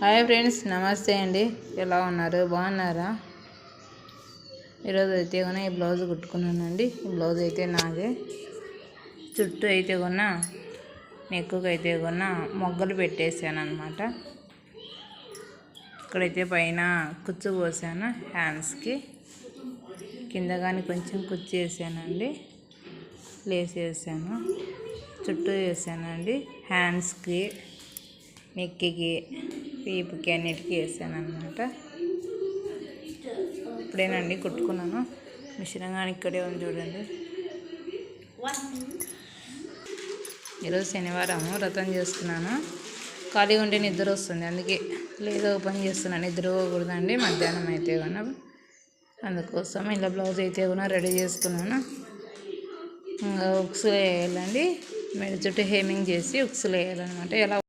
Hi friends నమస్తే అండి. ఎలా ఉన్నారు? బాగున్నారా? ఈరోజు అయితే కొన్నా ఈ బ్లౌజ్ కుట్టుకున్నానండి. ఈ బ్లౌజ్ అయితే నాదే. చుట్టూ అయితే కొన్నా నెక్కుకు అయితే కొన్నా మొగ్గలు పెట్టేసాను అనమాట ఇక్కడైతే పైన కుచ్చు పోసాను హ్యాండ్స్కి. కింద కానీ కొంచెం కుచ్చు వేసానండి. లేస్ వేసాను. చుట్టూ వేసానండి హ్యాండ్స్కి నెక్కికి. పీపుకి అన్నిటికీ వేసాను అనమాట ఇప్పుడేనండి కుట్టుకున్నాను. మిషన్ కానీ ఇక్కడే ఉంది చూడండి. ఈరోజు శనివారం వ్రతం చేస్తున్నాను. ఖాళీగా ఉంటే నిద్ర వస్తుంది. అందుకే లేదు ఓపెన్ చేస్తున్నాను నిద్ర పోకూడదండి మధ్యాహ్నం అయితే కన్నా అందుకోసం ఇలా బ్లౌజ్ అయితే కూడా రెడీ చేసుకున్నాను. ఇంకా ఉక్సులు వేయాలండి. మెడ చుట్టూ హేమింగ్ చేసి ఉక్సులు వేయాలన్నమాట. ఎలా